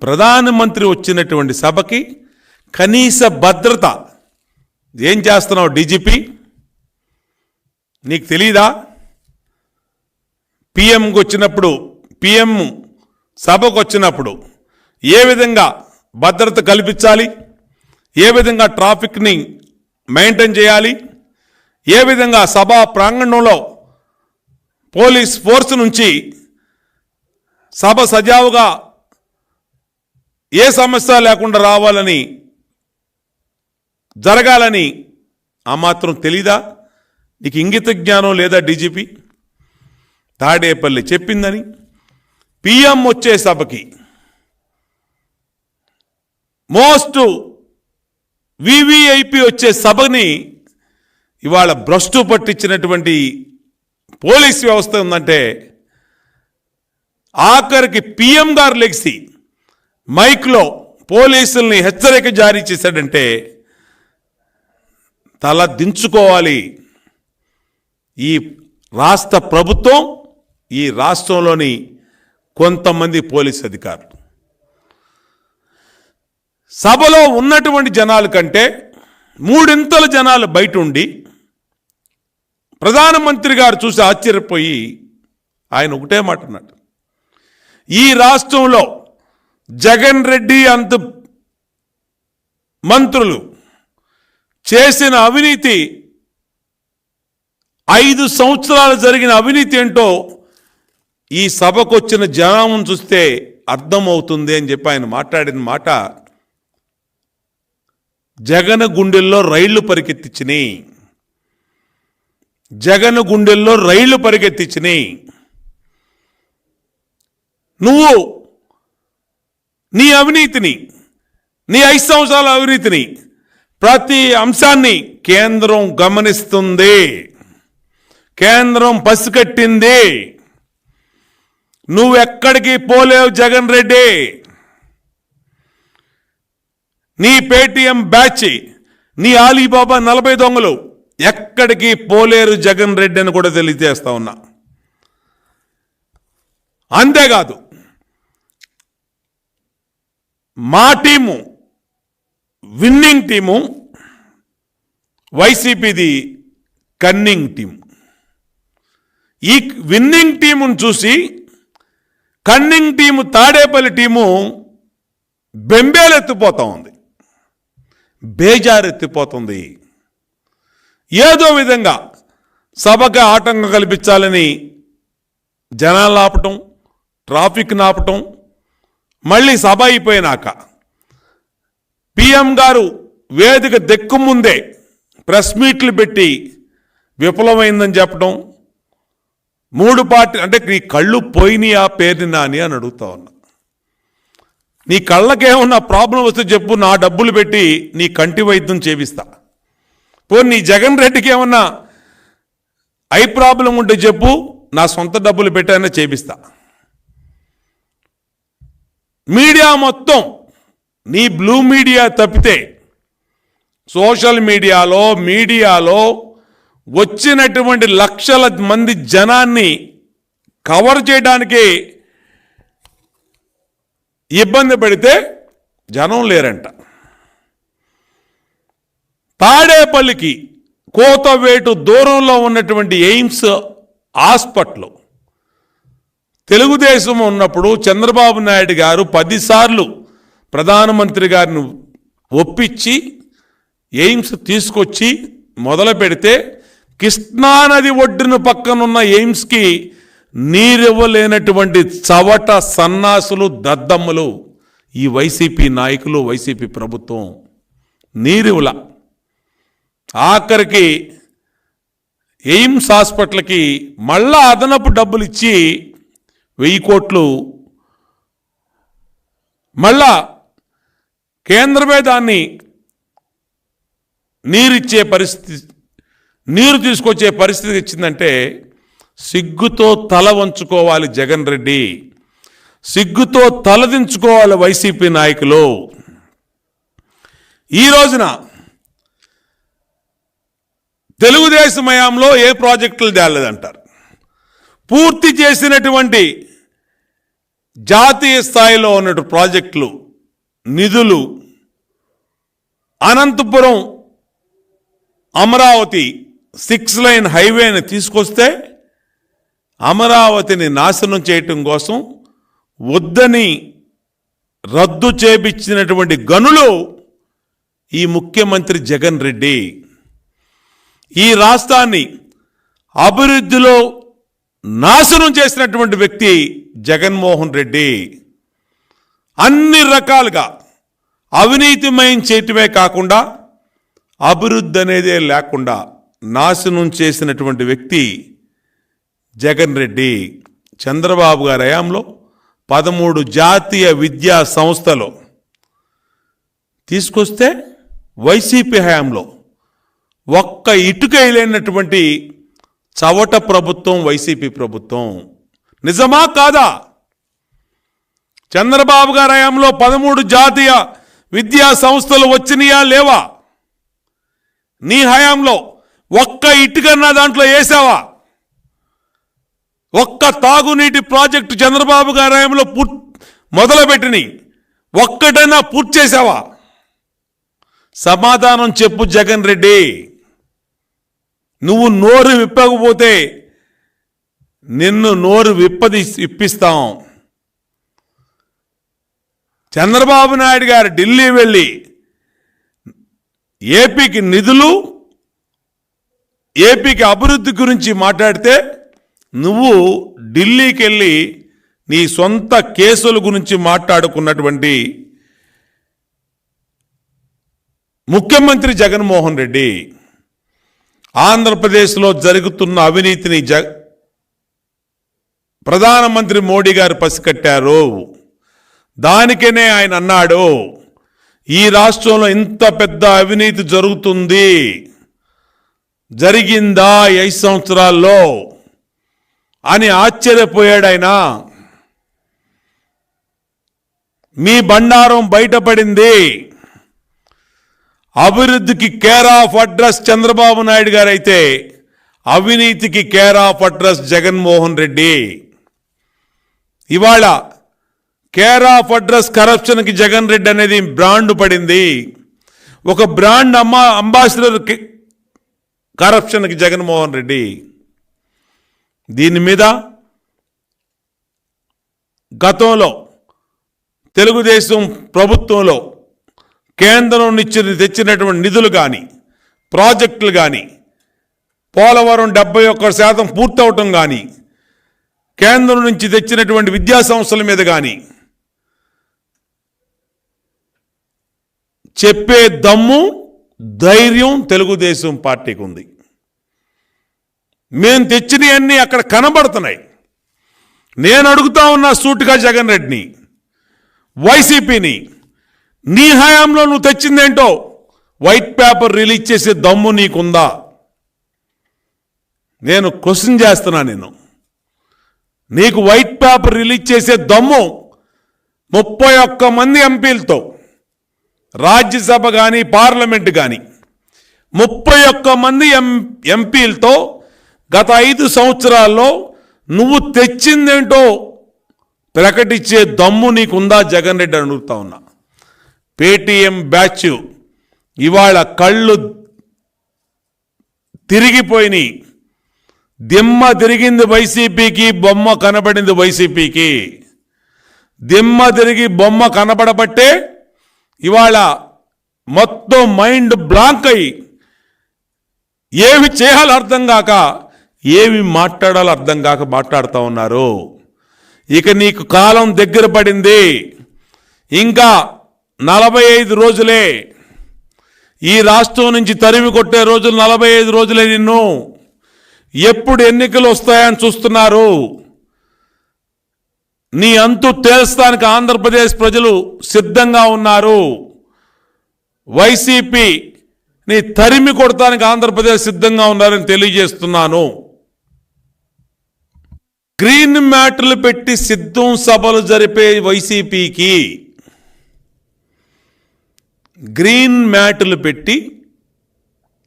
ప్రధానమంత్రి వచ్చినటువంటి సభకి కనీస భద్రత. ఏం చేస్తున్నావు డీజీపీ? నీకు తెలీదా? పిఎంకి వచ్చినప్పుడు పిఎం సభకు వచ్చినప్పుడు ఏ విధంగా భద్రత కల్పించాలి? ఏ విధంగా ట్రాఫిక్ని మెయింటైన్ చేయాలి? ఏ విధంగా సభా ప్రాంగణంలో పోలీస్ ఫోర్స్ నుంచి సభ సజావుగా ఏ సమస్య లేకుండా రావాలని జరగాలని ఆ మాత్రం తెలీదా? నీకు ఇంగిత జ్ఞానం లేదా డీజీపీ? తాడేపల్లి చెప్పిందని పిఎం వచ్చే సభకి మోస్ట్ వివిఐపి వచ్చే సభని ఇవాళ భ్రష్టు పట్టించినటువంటి పోలీస్ వ్యవస్థ ఉందంటే ఆఖరికి పిఎం గారు లెగిసి. మైక్లో పోలీసుల్ని హెచ్చరిక జారీ చేశాడంటే తల దించుకోవాలి. ఈ రాష్ట్ర ప్రభుత్వం ఈ రాష్ట్రంలోని కొంతమంది పోలీస్ అధికారులు. సభలో ఉన్నటువంటి జనాల కంటే మూడింతల జనాలు బయట ఉండి ప్రధానమంత్రి గారు చూసి ఆశ్చర్యపోయి ఆయన ఒకటే మాట అన్నాడు. ఈ రాష్ట్రంలో జగన్ రెడ్డి అంత మంత్రులు చేసిన అవినీతి ఐదు సంవత్సరాలు జరిగిన అవినీతి ఏంటో ఈ సభకు వచ్చిన జనం చూస్తే అర్థమవుతుంది అని చెప్పి ఆయన మాట్లాడిన మాట జగన్ గుండెల్లో రైళ్ళు పరిగెత్తించినాయి జగన్ గుండెల్లో రైళ్ళు పరిగెత్తించినాయి నువ్వు నీ అవినీతిని నీ ఐదు సంవత్సరాల అవినీతిని ప్రతి అంశాన్ని కేంద్రం గమనిస్తుంది. కేంద్రం పసిగట్టింది నువ్వెక్కడికి పోలేవు జగన్ రెడ్డి. నీ పేటిఎం బ్యాచ్ నీ ఆలీబాబా నలభై దొంగలు ఎక్కడికి పోలేరు జగన్ రెడ్డి అని కూడా తెలియజేస్తా ఉన్నా. అంతేకాదు మా టీము విన్నింగ్ టీము వైసీపీది కన్నింగ్ టీం ఈ విన్నింగ్ టీమును చూసి కన్నింగ్ టీము తాడేపల్లి టీము బెంబేలెత్తిపోతా ఉంది. బేజారెత్తిపోతుంది. ఏదో విధంగా సభకి ఆటంకం కల్పించాలని జనాలు ఆపటం ట్రాఫిక్ నాపటం మళ్ళీ సభ అయిపోయినాక పిఎం గారు వేదిక దెక్కు ముందే ప్రెస్ మీట్లు పెట్టి విఫలమైందని చెప్పడం మూడు పార్టీ అంటే నీ కళ్ళు పోయినాయా ఆ అని అని అడుగుతా ఉన్నా. నీ కళ్ళకేమన్నా ప్రాబ్లం వస్తే చెప్పు నా డబ్బులు పెట్టి నీ కంటి వైద్యం చేపిస్తా. పో నీ జగన్ రెడ్డికి ఏమన్నా ఐ ప్రాబ్లం ఉంటే చెప్పు నా సొంత డబ్బులు పెట్టైనా చేపిస్తా. మీడియా మొత్తం నీ బ్లూ మీడియా తప్పితే సోషల్ మీడియాలో మీడియాలో వచ్చినటువంటి లక్షల మంది జనాన్ని కవర్ చేయడానికి ఇబ్బంది పడితే జనం లేరంట. తాడేపల్లికి కోతవేటు దూరంలో ఉన్నటువంటి ఎయిమ్స్ హాస్పిటల్ తెలుగుదేశం ఉన్నప్పుడు చంద్రబాబు నాయుడు గారు పదిసార్లు ప్రధానమంత్రి గారిని ఒప్పించి ఎయిమ్స్ తీసుకొచ్చి మొదలు పెడితే కృష్ణానది ఒడ్డున పక్కనున్న ఎయిమ్స్కి నీరివ్వలేనటువంటి చవట సన్నాసులు దద్దమ్మలు ఈ వైసీపీ నాయకులు వైసీపీ ప్రభుత్వం నీరివుల ఆఖరికి ఎయిమ్స్ హాస్పిటల్కి మళ్ళా అదనపు డబ్బులు ఇచ్చి వెయ్యి కోట్లు. మళ్ళా కేంద్రమే దాన్ని నీరిచ్చే పరిస్థితి నీరు తీసుకొచ్చే పరిస్థితి ఇచ్చిందంటే సిగ్గుతో తల వంచుకోవాలి జగన్ రెడ్డి. సిగ్గుతో తలదించుకోవాలి వైసీపీ నాయకులు. ఈ రోజున తెలుగుదేశం హయాంలో ఏ ప్రాజెక్టులు తేలేదంటారు? పూర్తి చేసినటువంటి జాతీయ స్థాయిలో ఉన్నటువంటి ప్రాజెక్టులు నిధులు అనంతపురం అమరావతి సిక్స్ లైన్ హైవేని తీసుకొస్తే అమరావతిని నాశనం చేయటం కోసం వద్దని రద్దు చేపించినటువంటి గనులు ఈ ముఖ్యమంత్రి జగన్ రెడ్డి. ఈ రాష్ట్రాన్ని అభివృద్ధిలో నాశనం చేసినటువంటి వ్యక్తి జగన్మోహన్ రెడ్డి. అన్ని రకాలుగా అవినీతిమయం చేయటమే కాకుండా అభివృద్ధి అనేదే లేకుండా నాశనం చేసినటువంటి వ్యక్తి జగన్ రెడ్డి. చంద్రబాబు గారి హయాంలో పదమూడు జాతీయ విద్యా సంస్థలు తీసుకొస్తే వైసీపీ హయాంలో ఒక్క ఇటుక లేనటువంటి చవట ప్రభుత్వం వైసీపీ ప్రభుత్వం. నిజమా కాదా? చంద్రబాబు గారి హయాంలో పదమూడు జాతీయ విద్యా సంస్థలు వచ్చినాయా లేవా? నీ హయాంలో ఒక్క ఇటుకన్నా దాంట్లో వేసావా? ఒక్క తాగునీటి ప్రాజెక్టు చంద్రబాబు గారి హయాంలో పూర్తి మొదలుపెట్టిని ఒక్కటైనా పూర్తి చేసావా? సమాధానం చెప్పు జగన్ రెడ్డి. నువ్వు నోరు విప్పకపోతే నిన్ను నోరు విప్పది ఇప్పిస్తాం. చంద్రబాబు నాయుడు గారు ఢిల్లీ వెళ్ళి ఏపీకి నిధులు ఏపీకి అభివృద్ధి గురించి మాట్లాడితే నువ్వు ఢిల్లీకి వెళ్ళి నీ సొంత కేసుల గురించి మాట్లాడుకున్నటువంటి ముఖ్యమంత్రి జగన్మోహన్ రెడ్డి. ఆంధ్రప్రదేశ్లో జరుగుతున్న అవినీతిని జ ప్రధానమంత్రి మోడీ గారు పసికట్టారు? దానికనే ఆయన అన్నాడు? ఈ రాష్ట్రంలో ఇంత పెద్ద అవినీతి జరుగుతుంది. జరిగిందా ఐదు సంవత్సరాల్లో? అని ఆశ్చర్యపోయాడు ఆయన. మీ బండారం బయటపడింది. అభివృద్ధికి care of address Chandrababu Naidu garu అయితే అవినీతికి care of address Jaganmohan Reddy. ఇవాళ కేర్ ఆఫ్ అడ్రస్ కరప్షన్కి జగన్ రెడ్డి అనేది బ్రాండ్ పడింది. ఒక బ్రాండ్ అమ్మా అంబాసిడర్ కరప్షన్కి జగన్మోహన్ రెడ్డి. దీని మీద గతంలో తెలుగుదేశం ప్రభుత్వంలో కేంద్రం నుంచి తెచ్చినటువంటి నిధులు కానీ ప్రాజెక్టులు కానీ పోలవరం డెబ్బై ఒక్క శాతం పూర్తవటం కానీ కేంద్రం నుంచి తెచ్చినటువంటి విద్యా సంస్థల మీద కానీ చెప్పే దమ్ము ధైర్యం తెలుగుదేశం పార్టీకి ఉంది. మేము తెచ్చినవన్నీ అక్కడ కనబడుతున్నాయి. నేను అడుగుతా ఉన్నా సూటిగా జగన్ రెడ్డిని వైసీపీని నీ హయాంలో నువ్వు తెచ్చిందేంటో? వైట్ పేపర్ రిలీజ్ చేసే దమ్ము నీకుందా? నేను క్వశ్చన్ చేస్తున్నా నేను నీకు వైట్ పేపర్ రిలీజ్ చేసే దమ్ము ముప్పై ఒక్క మంది ఎంపీలతో రాజ్యసభ కానీ పార్లమెంట్ కానీ ముప్పై ఒక్క మంది ఎం ఎంపీలతో గత ఐదు సంవత్సరాల్లో నువ్వు తెచ్చిందేంటో ప్రకటించే దమ్ము నీకుందా? జగన్ రెడ్డి అడుగుతా ఉన్నా. పేటీఎం బ్యాచ్ ఇవాళ కళ్ళు తిరిగిపోయినాయి. దిమ్మ తిరిగింది వైసీపీకి బొమ్మ కనబడింది వైసీపీకి. దిమ్మ తిరిగి బొమ్మ కనబడబట్టే ఇవాళ మొత్తం మైండ్ బ్లాంక్ అయి ఏమి చేయాలో అర్థం కాక ఏమి మాట్లాడాలో అర్థం కాక మాట్లాడుతూ ఉన్నారు. ఇక నీకు కాలం దగ్గర పడింది. ఇంకా నలభై ఐదు రోజులే ఈ రాష్ట్రం నుంచి తరిమి కొట్టే రోజులు నలభై ఐదు రోజులే నిన్ను. ఎప్పుడు ఎన్నికలు వస్తాయని చూస్తున్నారు. నీ అంతు తేల్చడానికి ఆంధ్రప్రదేశ్ ప్రజలు సిద్ధంగా ఉన్నారు. వైసీపీ నీ తరిమి కొడతానికి ఆంధ్రప్రదేశ్ సిద్ధంగా ఉన్నారని తెలియజేస్తున్నాను. గ్రీన్ మ్యాటర్లు పెట్టి సిద్ధం సభలు జరిపే వైసీపీకి గ్రీన్ మ్యాట్లు పెట్టి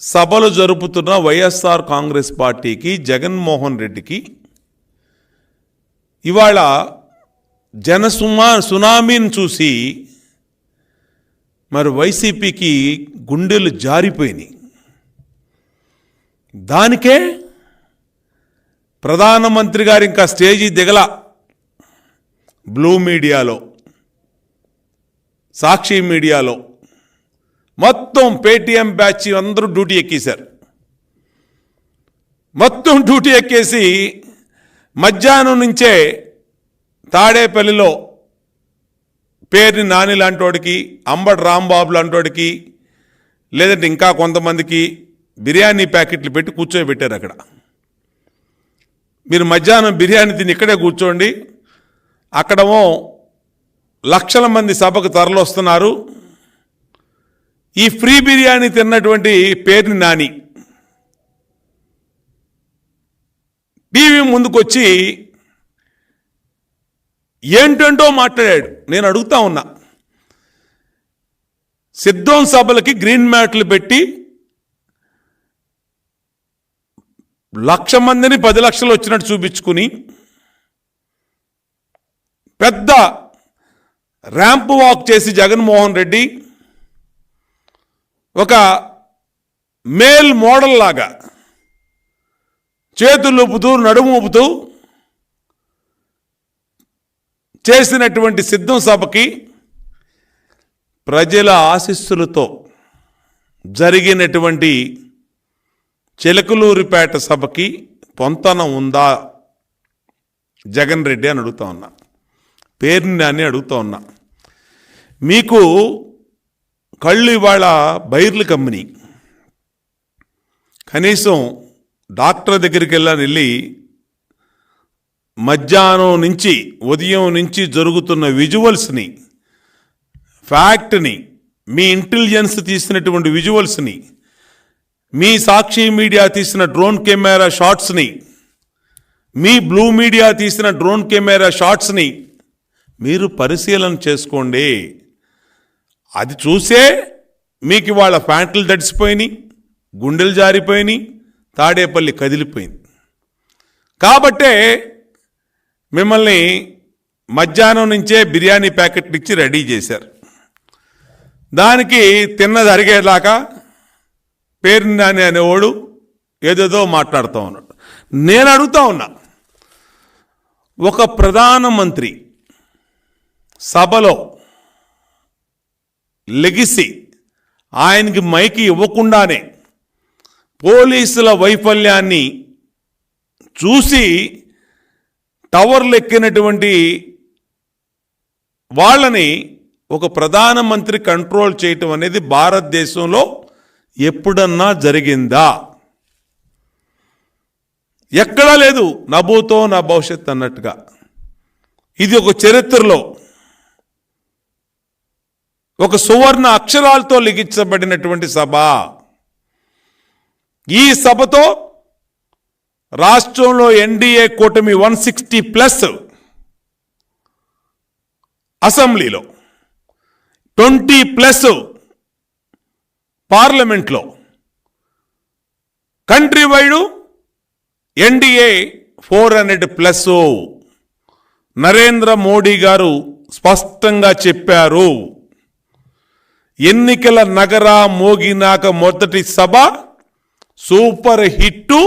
సభలు జరుపుతున్న వైఎస్ఆర్ కాంగ్రెస్ పార్టీకి జగన్మోహన్ రెడ్డికి ఇవాళ జనసుమా సునామీని చూసి మరి వైసీపీకి గుండెలు జారిపోయినాయి. దానికే ప్రధానమంత్రి గారు ఇంకా స్టేజీ దిగల బ్లూ మీడియాలో సాక్షి మీడియాలో మొత్తం పేటీఎం బ్యాచ్ అందరూ డ్యూటీ ఎక్కేశారు. మొత్తం డ్యూటీ ఎక్కేసి మధ్యాహ్నం నుంచే తాడేపల్లిలో పేరుని నాని లాంటోడికి అంబటి రాంబాబు లాంటోడికి లేదంటే ఇంకా కొంతమందికి బిర్యానీ ప్యాకెట్లు పెట్టి కూర్చోబెట్టారు అక్కడ. మీరు మధ్యాహ్నం బిర్యానీ తిని ఇక్కడే కూర్చోండి. అక్కడమో లక్షల మంది సభకు తరలొస్తున్నారు ఈ ఫ్రీ బిర్యానీ తిన్నటువంటి పేరుని నాని. టీవీ ముందుకొచ్చి ఏంటంటో మాట్లాడాడు. నేను అడుగుతా ఉన్నా. సిద్ధం సభలకి గ్రీన్ మ్యాట్లు పెట్టి లక్ష మందిని పది లక్షలు వచ్చినట్టు చూపించుకుని పెద్ద ర్యాంప్ వాక్ చేసి జగన్మోహన్ రెడ్డి ఒక మేల్ మోడల్ లాగా చేతులు ఊపుతూ నడుము ఊపుతూ చేసినటువంటి సిద్ధం సభకి ప్రజల ఆశీస్సులతో జరిగినటువంటి చిలకలూరిపేట సభకి పొంతన ఉందా? జగన్ రెడ్డి అని అడుగుతా ఉన్నా. పేరుని అని అడుగుతా ఉన్నా. మీకు కళ్ళు ఇవాళ బైర్లు కంపెనీ కనీసం డాక్టర్ దగ్గరికి వెళ్ళాను వెళ్ళి మధ్యాహ్నం నుంచి ఉదయం నుంచి జరుగుతున్న విజువల్స్ని ఫ్యాక్ట్ని మీ ఇంటెలిజెన్స్ తీసినటువంటి విజువల్స్ని మీ సాక్షి మీడియా తీసిన డ్రోన్ కెమెరా షాట్స్ని మీ బ్లూ మీడియా తీసిన డ్రోన్ కెమెరా షాట్స్ని మీరు పరిశీలన చేసుకోండి. అది చూసే మీకు ఇవాళ ప్యాంట్లు తడిసిపోయినాయి గుండెలు జారిపోయినాయి తాడేపల్లి కదిలిపోయింది. కాబట్టే మిమ్మల్ని మధ్యాహ్నం నుంచే బిర్యానీ ప్యాకెట్లు ఇచ్చి రెడీ చేశారు. దానికి తిన్నది అరిగేలాగా పేరు నాని అనేవాడు ఏదేదో మాట్లాడుతూ ఉన్నాడు. నేను అడుగుతా ఉన్నా ఒక ప్రధానమంత్రి సభలో లెగిసి ఆయనకి మైకి ఇవ్వకుండానే పోలీసుల వైఫల్యాన్ని చూసి టవర్లు ఎక్కినటువంటి వాళ్ళని ఒక ప్రధానమంత్రి కంట్రోల్ చేయటం అనేది భారతదేశంలో ఎప్పుడన్నా జరిగిందా? ఎక్కడా లేదు. నభూతో నా భవిష్యత్ అన్నట్టుగా. ఇది ఒక చరిత్రలో ఒక సువర్ణ అక్షరాలతో లిఖించబడినటువంటి సభ. ఈ సభతో రాష్ట్రంలో ఎన్డీఏ కూటమి వన్ సిక్స్టీ ప్లస్ అసెంబ్లీలో ట్వంటీ ప్లస్ పార్లమెంట్లో country wide NDA four hundred plus Narendra Modi గారు స్పష్టంగా చెప్పారు. ఎన్నికల నగరా మోగినాక మొదటి సభ సూపర్ హిట్టు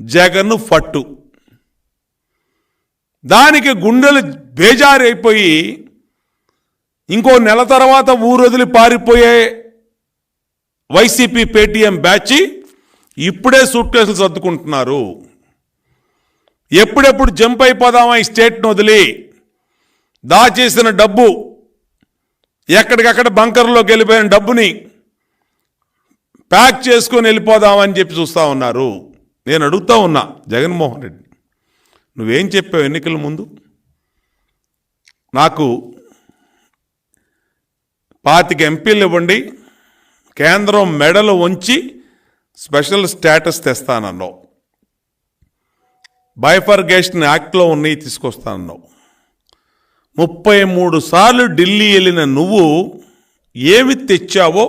జగన్ ఫట్టు. దానికి గుండెలు బేజారైపోయి ఇంకో నెల తర్వాత ఊరొదిలి పారిపోయే వైసీపీ పేటీఎం బ్యాచ్ ఇప్పుడే సూట్ కేసులు సర్దుకుంటున్నారు. ఎప్పుడెప్పుడు జంప్ అయిపోదామా ఈ స్టేట్ను వదిలి దాచేసిన డబ్బు ఎక్కడికక్కడ బంకర్లోకి వెళ్ళిపోయిన డబ్బుని ప్యాక్ చేసుకొని వెళ్ళిపోదామని చెప్పి చూస్తా ఉన్నారు. నేను అడుగుతా ఉన్నా జగన్మోహన్ రెడ్డి నువ్వేం చెప్పావు ఎన్నికల ముందు? నాకు పాతిక ఎంపీలు ఇవ్వండి కేంద్రం మెడలు ఉంచి స్పెషల్ స్టేటస్ తెస్తానన్నావు. బైఫర్గేషన్ యాక్ట్లో ఉన్నాయి తీసుకొస్తానన్నావు. ముప్పై మూడు సార్లు ఢిల్లీ వెళ్ళిన నువ్వు ఏమి తెచ్చావో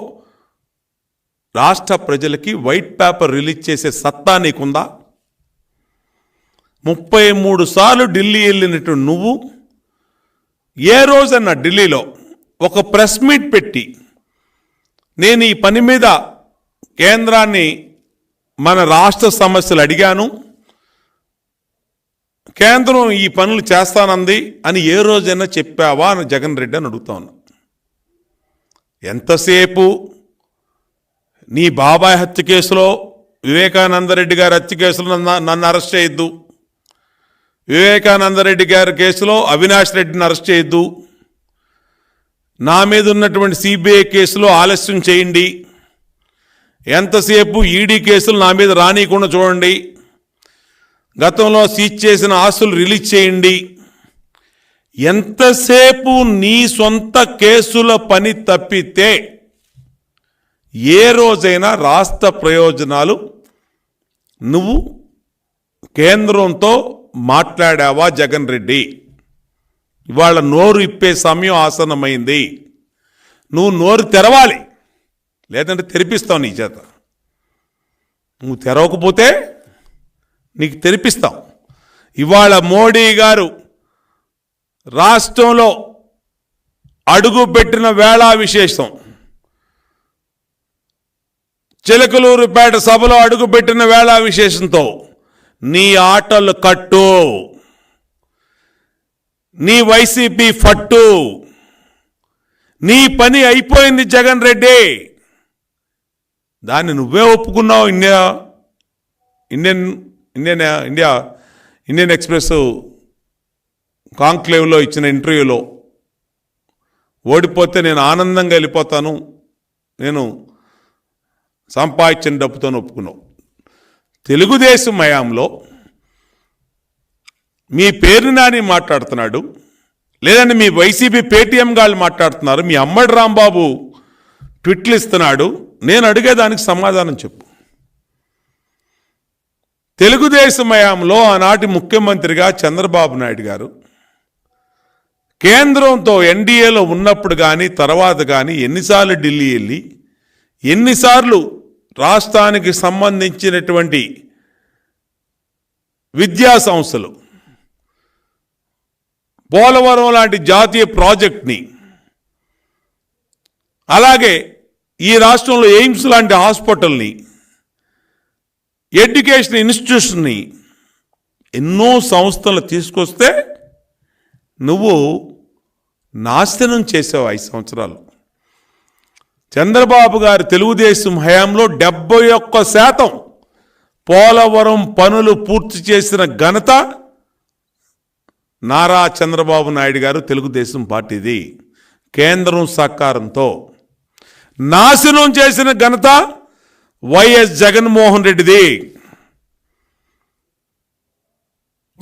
రాష్ట్ర ప్రజలకి వైట్ పేపర్ రిలీజ్ చేసే సత్తా నీకుందా? ముప్పై మూడు సార్లు ఢిల్లీ వెళ్ళినట్టు నువ్వు ఏ రోజన్నా ఢిల్లీలో ఒక ప్రెస్ మీట్ పెట్టి నేను ఈ పని మీద కేంద్రాన్ని మన రాష్ట్ర సమస్యలు అడిగాను. కేంద్రం ఈ పనులు చేస్తానంది అని ఏ రోజైనా చెప్పావా అని జగన్ రెడ్డి అని అడుగుతా ఉన్నా. ఎంతసేపు నీ బాబాయ్ హత్య కేసులో వివేకానందరెడ్డి గారి హత్య కేసులో నన్ను నన్ను అరెస్ట్ చేయొద్దు. వివేకానందరెడ్డి గారి కేసులో అవినాష్ రెడ్డిని అరెస్ట్ చేయొద్దు. నా మీద ఉన్నటువంటి సిబిఐ కేసులో ఆలస్యం చేయండి. ఎంతసేపు ఈడీ కేసులు నా మీద రానియకుండా చూడండి. గతంలో సీజ్ చేసిన ఆస్తులు రిలీజ్ చేయండి. ఎంతసేపు నీ సొంత కేసుల పని తప్పితే ఏ రోజైనా రాష్ట్ర ప్రయోజనాలు నువ్వు కేంద్రంతో మాట్లాడావా జగన్ రెడ్డి? ఇవాళ నోరు ఇప్పే సమయం ఆసనమైంది నువ్వు నోరు తెరవాలి. లేదంటే తెరిపిస్తావు నీ చేత. నువ్వు తెరవకపోతే నీకు తెరిపిస్తాం. ఇవాళ మోడీ గారు రాష్ట్రంలో అడుగు పెట్టిన వేళా విశేషం. చిలకలూరుపేట సభలో అడుగుపెట్టిన వేళా విశేషంతో నీ ఆటలు కట్టు. నీ వైసీపీ ఫట్టు. నీ పని అయిపోయింది జగన్ రెడ్డి. దాన్ని నువ్వే ఒప్పుకున్నావు India Indian Indian India Indian express కాంక్లేవ్లో ఇచ్చిన ఇంటర్వ్యూలో ఓడిపోతే నేను ఆనందంగా వెళ్ళిపోతాను నేను సంపాదించిన డబ్బుతో ఒప్పుకున్నావు. తెలుగుదేశం మయాంలో మీ పేరు నాని మాట్లాడుతున్నాడు లేదంటే మీ వైసీపీ పేటీఎం గాళ్ళు మాట్లాడుతున్నారు మీ అమ్మడి రాంబాబు ట్విట్లు ఇస్తున్నాడు నేను అడిగేదానికి సమాధానం చెప్పు. తెలుగుదేశమయంలో ఆనాటి ముఖ్యమంత్రిగా చంద్రబాబు నాయుడు గారు. కేంద్రంతో ఎన్డీఏలో ఉన్నప్పుడు కానీ తర్వాత కానీ ఎన్నిసార్లు ఢిల్లీ వెళ్ళి ఎన్నిసార్లు రాష్ట్రానికి సంబంధించినటువంటి విద్యా సంస్థలు పోలవరం లాంటి జాతీయ ప్రాజెక్ట్ని అలాగే ఈ రాష్ట్రంలో ఎయిమ్స్ లాంటి హాస్పిటల్ని ఎడ్యుకేషన్ ఇన్స్టిట్యూషన్ని ఎన్నో సంస్థలు తీసుకొస్తే నువ్వు నాశనం చేసావు ఐదు సంవత్సరాలు. చంద్రబాబు గారు తెలుగుదేశం హయాంలో డెబ్బై ఒక్క శాతం పోలవరం పనులు పూర్తి చేసిన ఘనత నారా చంద్రబాబు నాయుడు గారు తెలుగుదేశం పార్టీది. కేంద్రం సహకారంతో నాశనం చేసిన ఘనత వైఎస్ జగన్మోహన్ రెడ్డిది.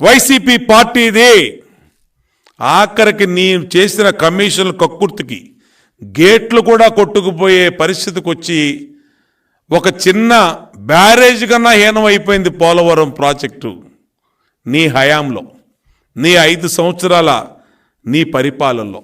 వైసీపీ పార్టీది. ఆఖరికి నీ చేసిన కమిషన్ల కక్కుర్తికి గేట్లు కూడా కొట్టుకుపోయే పరిస్థితికి వచ్చి ఒక చిన్న బ్యారేజ్ కన్నా హీనమైపోయింది పోలవరం ప్రాజెక్టు. నీ హయాంలో నీ ఐదు సంవత్సరాల నీ పరిపాలనలో.